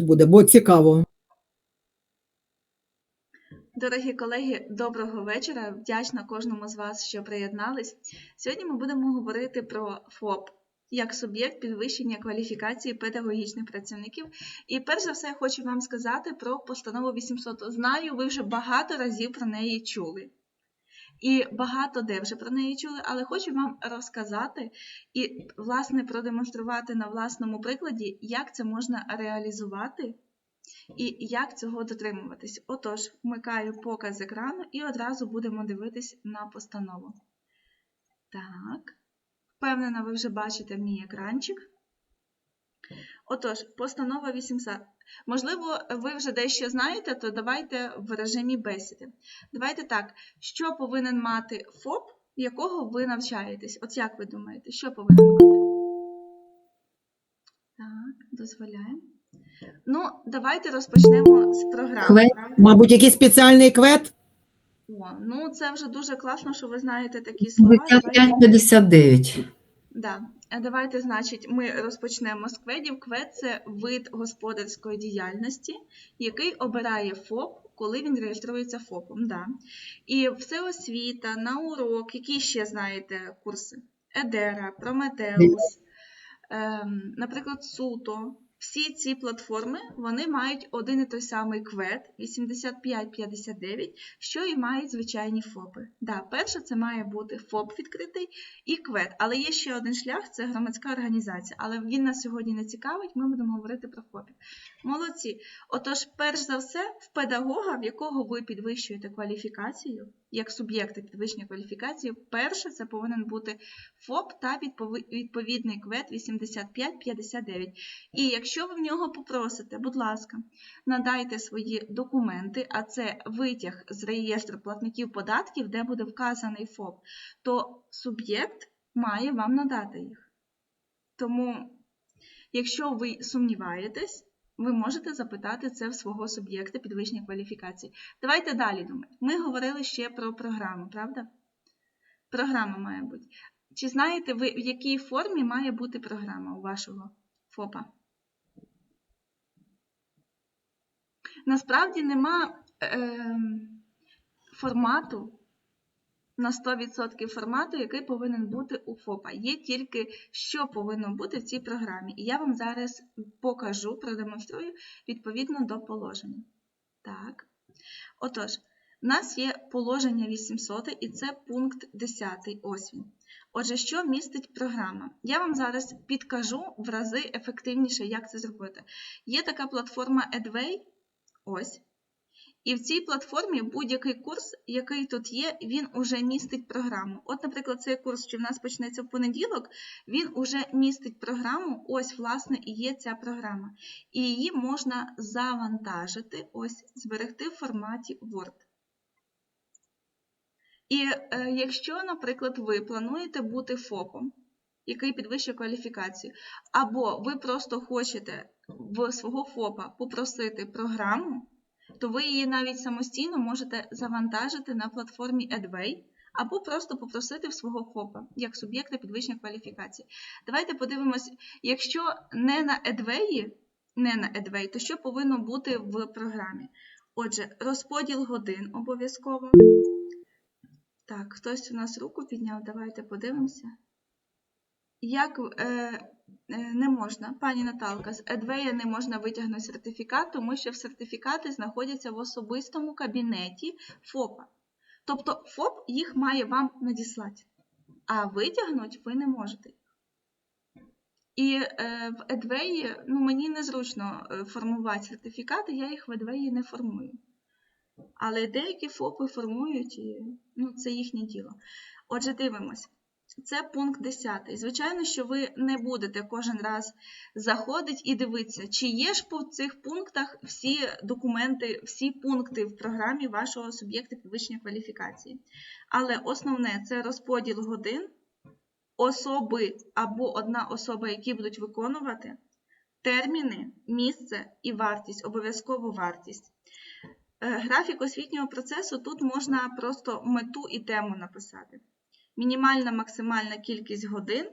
буде, бо цікаво. Дорогі колеги, доброго вечора. Вдячна кожному з вас, що приєднались. Сьогодні ми будемо говорити про ФОП як суб'єкт підвищення кваліфікації педагогічних працівників. І перш за все, я хочу вам сказати про постанову 800. Знаю, ви вже багато разів про неї чули. І багато де вже про неї чули, але хочу вам розказати і, власне, продемонструвати на власному прикладі, як це можна реалізувати і як цього дотримуватись. Отож, вмикаю показ екрану і одразу будемо дивитись на постанову. Так, впевнена, ви вже бачите мій екранчик. Отож, постанова 800. Можливо, ви вже дещо знаєте, то давайте в режимі бесіди. Давайте так, що повинен мати ФОП, якого ви навчаєтесь? От як ви думаєте, що повинен мати? Так, дозволяємо. Ну, давайте розпочнемо з програми. Квет. Мабуть, якийсь спеціальний квет? О, ну це вже дуже класно, що ви знаєте такі слова. 55-59. Да. Е, Давайте, значить, ми розпочнемо з кведів. Квед це вид господарської діяльності, який обирає ФОП, коли він реєструється ФОПом. Да. І всеосвіта, наурок, які ще знаєте курси? Едера, Прометеус, ем, наприклад, Суто. Всі ці платформи вони мають один і той самий квет 8559, що і мають звичайні ФОПи. Да, перше це має бути ФОП відкритий і квет. Але є ще один шлях це громадська організація. Але він нас сьогодні не цікавить, ми будемо говорити про ФОПів. Молодці. Отож, перш за все, в педагога, в якого ви підвищуєте кваліфікацію, як суб'єкти підвищення кваліфікації, перше це повинен бути ФОП та відповідний квет 8559. І якщо ви в нього попросите, будь ласка, надайте свої документи, а це витяг з реєстру платників податків, де буде вказаний ФОП, то суб'єкт має вам надати їх. Тому, якщо ви сумніваєтесь, ви можете запитати це в свого суб'єкта підвищення кваліфікації. Давайте далі думати. Ми говорили ще про програму, правда? Програма має бути. Чи знаєте ви, в якій формі має бути програма у вашого ФОПа? Насправді нема ем, формату на 100% формату, який повинен бути у ФОПа. Є тільки, що повинно бути в цій програмі. І я вам зараз покажу, продемонструю відповідно до положення. Так. Отож, у нас є положення 800 і це пункт 10. Ось він. Отже, що містить програма? Я вам зараз підкажу в рази ефективніше, як це зробити. Є така платформа Edway, ось. І в цій платформі будь-який курс, який тут є, він уже містить програму. От, наприклад, цей курс, що в нас почнеться в понеділок, він уже містить програму. Ось, власне, і є ця програма. І її можна завантажити, ось, зберегти в форматі Word. І е, якщо, наприклад, ви плануєте бути ФОПом, який підвищує кваліфікацію, або ви просто хочете в свого ФОПа попросити програму, то ви її навіть самостійно можете завантажити на платформі Edway, або просто попросити в свого ФОПа як суб'єкта підвищення кваліфікації. Давайте подивимось, якщо не на Edway, не на Edway, то що повинно бути в програмі? Отже, розподіл годин обов'язково. Так, хтось у нас руку підняв, давайте подивимося. Як е, е, не можна, пані Наталка, з Едвея не можна витягнути сертифікат, тому що сертифікати знаходяться в особистому кабінеті ФОПа. Тобто ФОП їх має вам надіслати, а витягнути ви не можете. І е, в Едвеї ну, мені незручно е, формувати сертифікати, я їх в Едвеї не формую. Але деякі ФОПи формують, і ну, це їхнє діло. Отже, дивимось. Це пункт 10. Звичайно, що ви не будете кожен раз заходити і дивитися, чи є ж по цих пунктах всі документи, всі пункти в програмі вашого суб'єкта підвищення кваліфікації. Але основне це розподіл годин, особи або одна особа, які будуть виконувати, терміни, місце і вартість, обов'язково вартість. Е, Графік освітнього процесу тут можна просто мету і тему написати мінімальна максимальна кількість годин,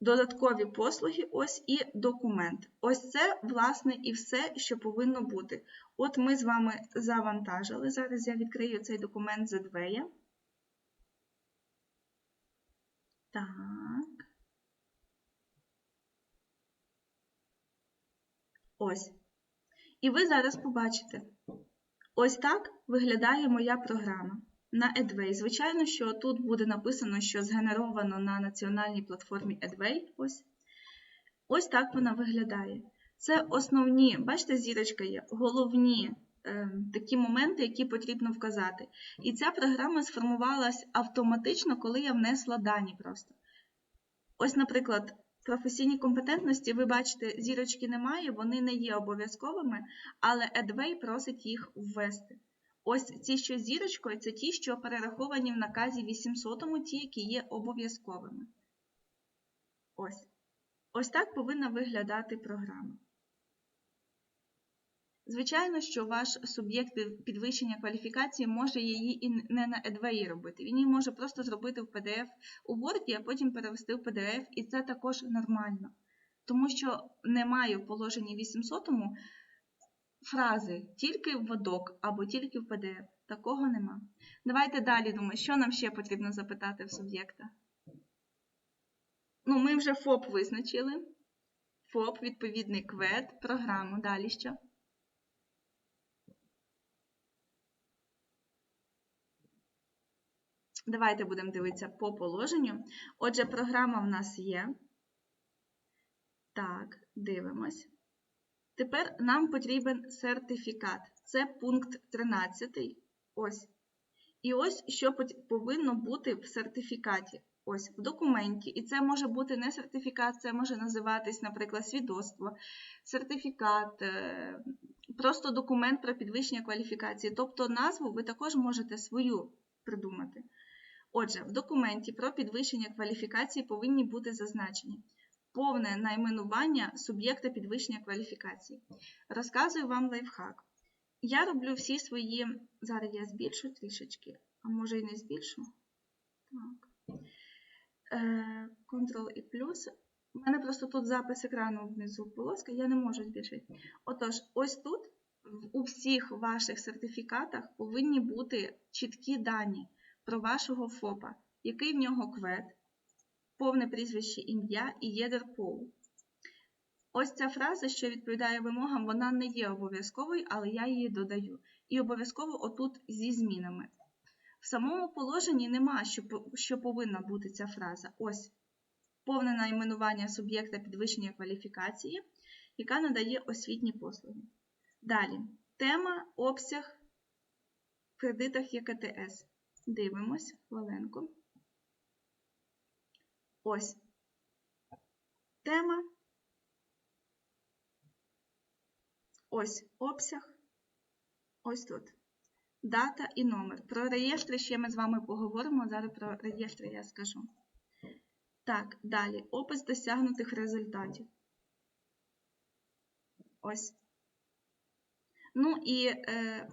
додаткові послуги, ось і документ. Ось це, власне, і все, що повинно бути. От ми з вами завантажили. Зараз я відкрию цей документ з Adway. Так. Ось. І ви зараз побачите. Ось так виглядає моя програма на Edway. Звичайно, що тут буде написано, що згенеровано на національній платформі Edway. Ось. Ось так вона виглядає. Це основні, бачите, зірочка є, головні е, такі моменти, які потрібно вказати. І ця програма сформувалась автоматично, коли я внесла дані просто. Ось, наприклад, професійні компетентності, ви бачите, зірочки немає, вони не є обов'язковими, але Edway просить їх ввести. Ось ці, що зірочкою, це ті, що перераховані в наказі 800, ті, які є обов'язковими. Ось. Ось так повинна виглядати програма. Звичайно, що ваш суб'єкт підвищення кваліфікації може її і не на Edway робити. Він її може просто зробити в PDF у Word, а потім перевести в PDF, і це також нормально. Тому що немає в положенні 800 фрази тільки в Word або тільки в PDF. Такого нема. Давайте далі думаю, що нам ще потрібно запитати в суб'єкта. Ну, ми вже ФОП визначили. ФОП, відповідний квет, програму. Далі що? Давайте будемо дивитися по положенню. Отже, програма в нас є. Так, дивимось. Тепер нам потрібен сертифікат. Це пункт 13. Ось. І ось що повинно бути в сертифікаті. Ось в документі. І це може бути не сертифікат, це може називатись, наприклад, свідоцтво, сертифікат, е, просто документ про підвищення кваліфікації. Тобто назву ви також можете свою придумати. Отже, в документі про підвищення кваліфікації повинні бути зазначені повне найменування суб'єкта підвищення кваліфікації. Розказую вам лайфхак. Я роблю всі свої. Зараз я збільшу трішечки, а може і не збільшу. Так. Е, Ctrl і плюс. У мене просто тут запис екрану внизу полоска, я не можу збільшити. Отож, ось тут у всіх ваших сертифікатах повинні бути чіткі дані про вашого ФОПа, який в нього квет, повне прізвище ім'я і єдер полу. Ось ця фраза, що відповідає вимогам, вона не є обов'язковою, але я її додаю. І обов'язково отут зі змінами. В самому положенні нема, що, що повинна бути ця фраза. Ось повне найменування суб'єкта підвищення кваліфікації, яка надає освітні послуги. Далі, тема, обсяг в кредитах ЄКТС. Дивимось хвилинку. Ось тема. Ось обсяг. Ось тут. Дата і номер. Про реєстри ще ми з вами поговоримо. Зараз про реєстри я скажу. Так, далі. Опис досягнутих результатів. Ось. Ну і е,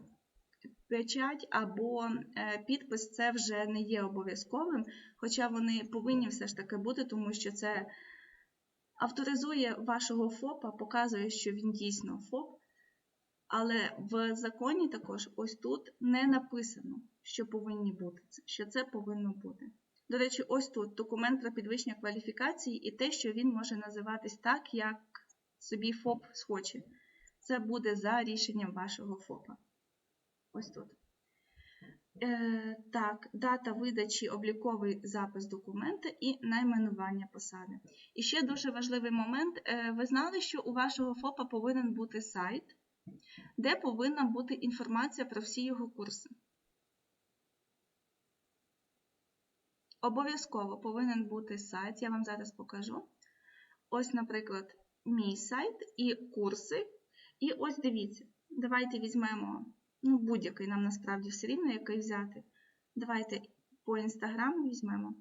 печать або е, підпис це вже не є обов'язковим, хоча вони повинні все ж таки бути, тому що це авторизує вашого ФОПа, показує, що він дійсно ФОП. Але в законі також ось тут не написано, що повинні бути, що це повинно бути. До речі, ось тут документ про підвищення кваліфікації і те, що він може називатись так, як собі ФОП схоче. Це буде за рішенням вашого ФОПа. Ось тут. Е, Так, дата видачі, обліковий запис документа і найменування посади. І ще дуже важливий момент. Е, ви знали, що у вашого ФОПа повинен бути сайт, де повинна бути інформація про всі його курси. Обов'язково повинен бути сайт, я вам зараз покажу. Ось, наприклад, мій сайт і курси. І ось дивіться, давайте візьмемо ну, будь-який нам насправді все рівно, який взяти. Давайте по інстаграму візьмемо.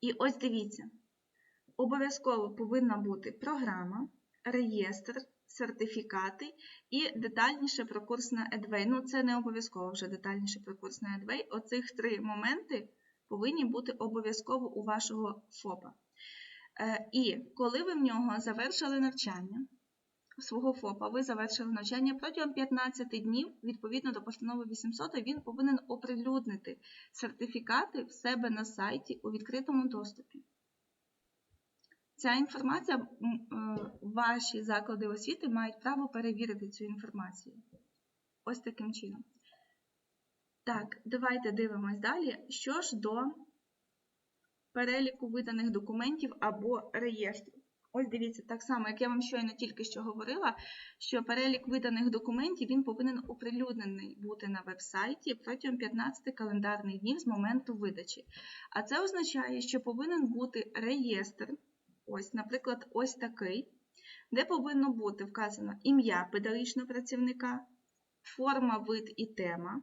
І ось дивіться, обов'язково повинна бути програма, реєстр, сертифікати і детальніше про курс на Edway. Ну, це не обов'язково вже детальніше про курс на Edway. Оцих три моменти повинні бути обов'язково у вашого ФОПа. Е, І коли ви в нього завершили навчання, свого ФОПа, ви завершили навчання протягом 15 днів, відповідно до постанови 800, він повинен оприлюднити сертифікати в себе на сайті у відкритому доступі. Ця інформація, е, ваші заклади освіти мають право перевірити цю інформацію. Ось таким чином. Так, давайте дивимось далі. Що ж до переліку виданих документів або реєстрів. Ось дивіться, так само, як я вам щойно тільки що говорила, що перелік виданих документів він повинен оприлюднений бути на веб-сайті протягом 15 календарних днів з моменту видачі. А це означає, що повинен бути реєстр, ось, наприклад, ось такий, де повинно бути вказано ім'я педагогічного працівника, форма, вид і тема,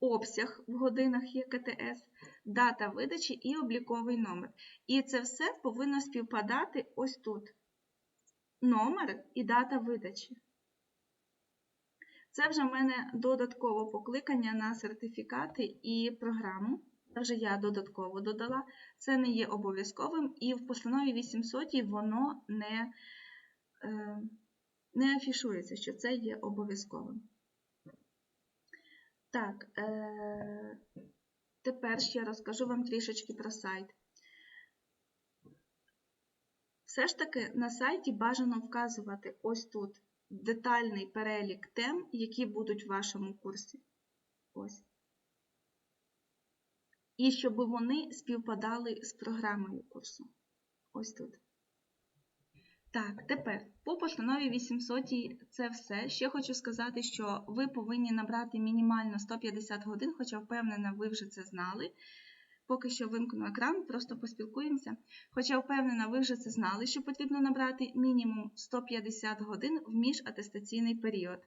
обсяг в годинах ЄКТС, дата видачі і обліковий номер. І це все повинно співпадати ось тут. Номер і дата видачі. Це вже в мене додатково покликання на сертифікати і програму. Це вже я додатково додала. Це не є обов'язковим, і в постанові 800 воно не, е, не афішується, що це є обов'язковим. Так, е, тепер ще розкажу вам трішечки про сайт. Все ж таки на сайті бажано вказувати ось тут детальний перелік тем, які будуть в вашому курсі. Ось. І щоб вони співпадали з програмою курсу. Ось тут. Так, тепер по постанові 800 це все. Ще хочу сказати, що ви повинні набрати мінімально 150 годин, хоча впевнена, ви вже це знали. Поки що вимкну екран, просто поспілкуємося. Хоча впевнена, ви вже це знали, що потрібно набрати мінімум 150 годин в міжатестаційний період.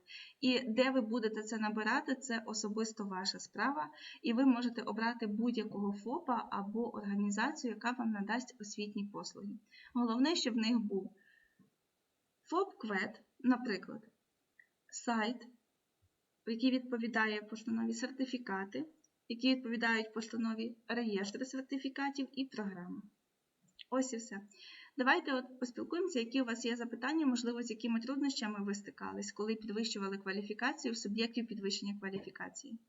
І де ви будете це набирати, це особисто ваша справа, і ви можете обрати будь-якого ФОПа або організацію, яка вам надасть освітні послуги. Головне, щоб в них був ФОП КВЕД, наприклад, сайт, який відповідає постанові сертифікати, які відповідають постанові реєстр сертифікатів і програми. Ось і все. Давайте от поспілкуємося, які у вас є запитання, можливо, з якими труднощами ви стикались, коли підвищували кваліфікацію в суб'єктів підвищення кваліфікації.